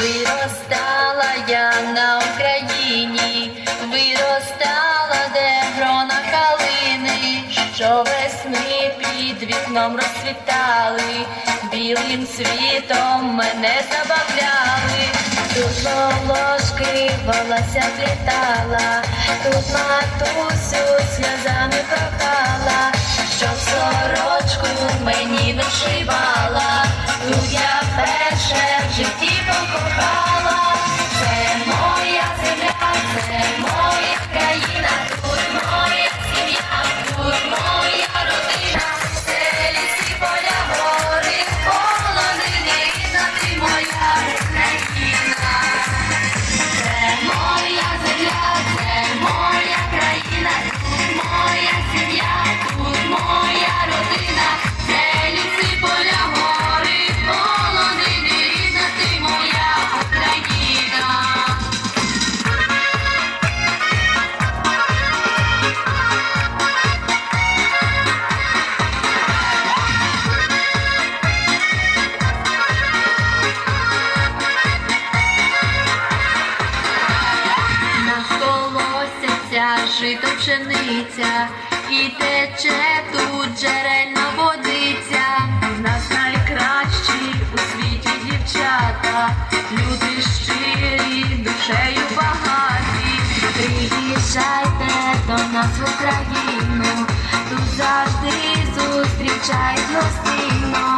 Виростала я на Україні, виростала де грона калини, що весни під вікном розцвітали, білим світом мене забавляли, тут ложки волосся плітала, тут матусю сльозами прокала, щоб сорочку мені вишивала. Тут я перше в житті покохала, Жито пшениця, і тече тут джерельна водиця. В нас найкращі у світі дівчата, люди щирі, душею багаті. Приїжджайте до нас в Україну, тут завжди зустрічають гостинно,